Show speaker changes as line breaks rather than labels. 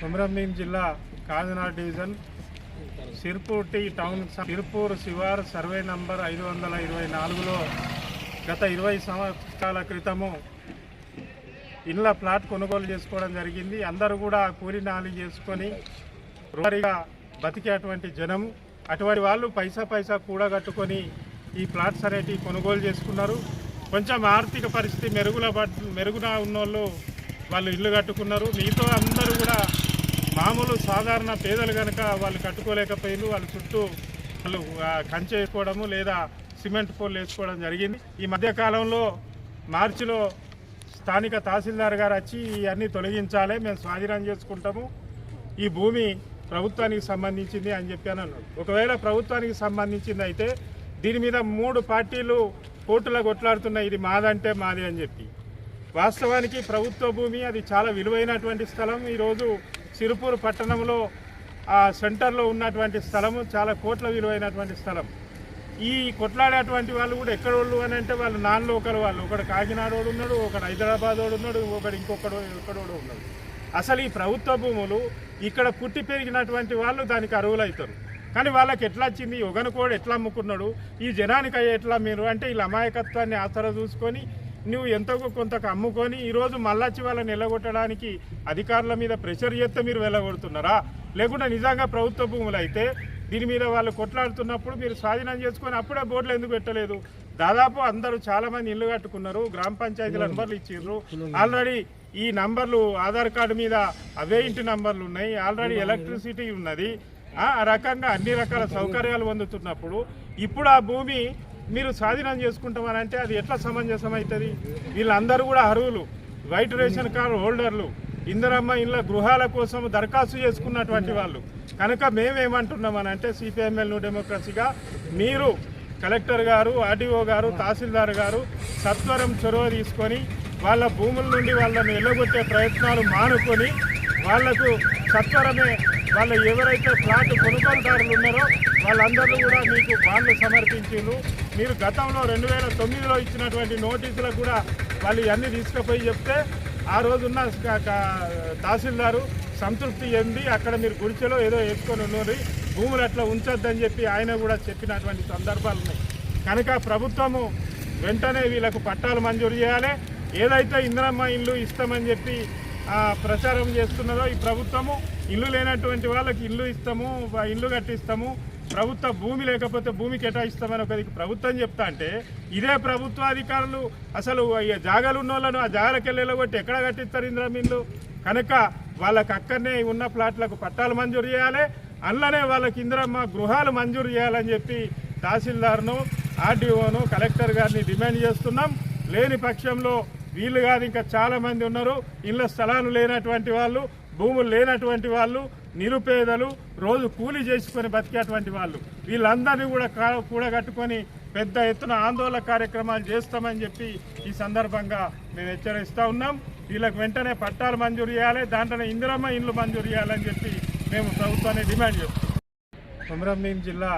కొమరంభీం జిల్లా Kakinada division Sirpur T town Sirpur శివార్ survey number ఐదు వందల ఇరవై నాలుగులో గత ఇరవై సంవత్సరాల క్రితము ఇళ్ళ ప్లాట్ కొనుగోలు చేసుకోవడం జరిగింది. అందరూ కూడా కూలి నాలి చేసుకొని రోజుగా బతికేటువంటి జనం అటువంటి వాళ్ళు పైసా పైసా కూడగట్టుకొని ఈ ప్లాట్స్ అనేటివి కొనుగోలు చేసుకున్నారు. కొంచెం ఆర్థిక పరిస్థితి మెరుగుల పడ్- మెరుగున ఉన్నోళ్ళు వాళ్ళు ఇల్లు కట్టుకున్నారు. మిగతా అందరూ కూడా మామూలు సాధారణ పేదలు కనుక వాళ్ళు కట్టుకోలేకపోయిన వాళ్ళ చుట్టూ వాళ్ళు కంచె వేసుకోవడము లేదా సిమెంట్ పోల్ వేసుకోవడం జరిగింది. ఈ మధ్యకాలంలో మార్చిలో స్థానిక తహసీల్దార్ గారు వచ్చి ఇవన్నీ తొలగించాలి మేము స్వాధీనం చేసుకుంటాము. ఈ భూమి ప్రభుత్వానికి సంబంధించింది అని చెప్పి అని అన్నాడు ఒకవేళ ప్రభుత్వానికి సంబంధించింది అయితే దీని మీద మూడు పార్టీలు కోర్టులో కొట్లాడుతున్నాయి ఇది మాదంటే మాది అని చెప్పి. వాస్తవానికి ప్రభుత్వ భూమి అది చాలా విలువైనటువంటి స్థలం. ఈరోజు సిరుపూర్ పట్టణంలో ఆ సెంటర్లో ఉన్నటువంటి స్థలము చాలా కోట్ల విలువైనటువంటి స్థలం. ఈ కొట్లాడేటువంటి వాళ్ళు కూడా ఎక్కడ వాళ్ళు అని అంటే వాళ్ళు నాన్ లోకల్ వాళ్ళు. ఒకడు కాకినాడోడు ఉన్నాడు ఒకడు హైదరాబాద్ వాడు ఉన్నాడు ఒకడు ఇంకొకడు ఎక్కడోడు ఉన్నాడు. అసలు ఈ ప్రభుత్వ భూములు ఇక్కడ పుట్టి పెరిగినటువంటి వాళ్ళు దానికి అరువులవుతారు అవుతారు కానీ వాళ్ళకి ఎట్లా వచ్చింది? ఒకనుకోడు ఎట్లా అమ్ముకున్నాడు? ఈ జనానికి ఎట్లా మీరు? అంటే వీళ్ళ అమాయకత్వాన్ని ఆసరా చూసుకొని నువ్వు ఎంతో కొంతకు అమ్ముకొని ఈరోజు మళ్ళొచ్చి వాళ్ళని నిలగొట్టడానికి అధికారుల మీద ప్రెషర్ చేస్తే మీరు వెళ్ళగొడుతున్నారా? లేకుంటే నిజంగా ప్రభుత్వ భూములు అయితే దీని మీద వాళ్ళు కొట్లాడుతున్నప్పుడు మీరు స్వాధీనం చేసుకొని అప్పుడే బోర్డులు ఎందుకు పెట్టలేదు? దాదాపు అందరూ చాలా మంది ఇల్లు కట్టుకున్నారు గ్రామ పంచాయతీల నంబర్లు ఇచ్చిర్రు ఆల్రెడీ ఈ నంబర్లు ఆధార్ కార్డు మీద అవే ఇంటి నంబర్లు ఉన్నాయి. ఆల్రెడీ ఎలక్ట్రిసిటీ ఉన్నది. ఆ రకంగా అన్ని రకాల సౌకర్యాలు పొందుతున్నప్పుడు ఇప్పుడు ఆ భూమి మీరు స్వాధీనం చేసుకుంటామని అంటే అది ఎట్లా సమంజసం అవుతుంది వీళ్ళందరూ కూడా అర్హులు. వైట్ రేషన్ కార్డు హోల్డర్లు. ఇందరమ్మ ఇళ్ళ గృహాల కోసం దరఖాస్తు చేసుకున్నటువంటి వాళ్ళు. కనుక మేమేమంటున్నామని అంటే సిపిఎంఎల్ న్యూ డెమోక్రసీగా మీరు కలెక్టర్ గారు ఆర్డీఓ గారు తహసీల్దార్ గారు సత్వరం చొరవ తీసుకొని వాళ్ళ భూముల నుండి వాళ్ళని వెళ్ళగొట్టే ప్రయత్నాలు మానుకొని వాళ్ళకు సత్వరమే వాళ్ళ ఎవరైతే ఫ్లాట్ కొనుగోలుదారులు ఉన్నారో వాళ్ళందరూ కూడా మీకు బాండ్లు సమర్పించారు మీరు గతంలో రెండు వేల తొమ్మిదిలో ఇచ్చినటువంటి నోటీసులకు కూడా వాళ్ళు ఇవన్నీ తీసుకుపోయి చెప్తే ఆ రోజున్న తహసీల్దారు సంతృప్తి చెంది అక్కడ మీరు గుడిచెలో ఏదో వేసుకొని ఉన్నారు భూములు అట్లా ఉంచొద్దని చెప్పి ఆయన కూడా చెప్పినటువంటి సందర్భాలు ఉన్నాయి. కనుక ప్రభుత్వము వెంటనే వీళ్ళకు పట్టాలు మంజూరు చేయాలి. ఏదైతే ఇందిరమ్మ ఇల్లు ఇస్తామని చెప్పి ప్రచారం చేస్తున్నదో ఈ ప్రభుత్వము ఇల్లు లేనటువంటి వాళ్ళకి ఇల్లు ఇస్తాము ఇల్లు కట్టిస్తాము. ప్రభుత్వ భూమి లేకపోతే భూమి కేటాయిస్తామని ఒక ప్రభుత్వం చెప్తా అంటే ఇదే ప్రభుత్వ అధికారులు అసలు జాగాలు ఉన్న వాళ్ళను ఆ జాగాలకు కొట్టి ఎక్కడ కట్టిస్తారు ఇందిరమ్మ ఇల్లు కనుక వాళ్ళకి అక్కడనే ఉన్న ప్లాట్లకు పట్టాలు మంజూరు చేయాలి. అందులోనే వాళ్ళకి ఇంద్రమ్మ గృహాలు మంజూరు చేయాలని చెప్పి తహసీల్దార్ను ఆర్డీఓను కలెక్టర్ గారిని డిమాండ్ చేస్తున్నాం. లేని పక్షంలో వీళ్ళు కాదు ఇంకా చాలామంది ఉన్నారు. ఇళ్ళ స్థలాలు లేనటువంటి వాళ్ళు భూములు లేనటువంటి వాళ్ళు నిరుపేదలు రోజు కూలీ చేసుకొని బతికేటువంటి వాళ్ళు. వీళ్ళందరినీ కూడా కూడగట్టుకొని పెద్ద ఎత్తున ఆందోళన కార్యక్రమాలు చేస్తామని చెప్పి ఈ సందర్భంగా మేము హెచ్చరిస్తూ ఉన్నాం. వీళ్ళకి వెంటనే పట్టాలు మంజూరు చేయాలి దాంట్లోనే ఇందిరమ్మ ఇండ్లు మంజూరు చేయాలని చెప్పి మేము ప్రభుత్వాన్ని డిమాండ్ చేస్తాం కొమరంభీం జిల్లా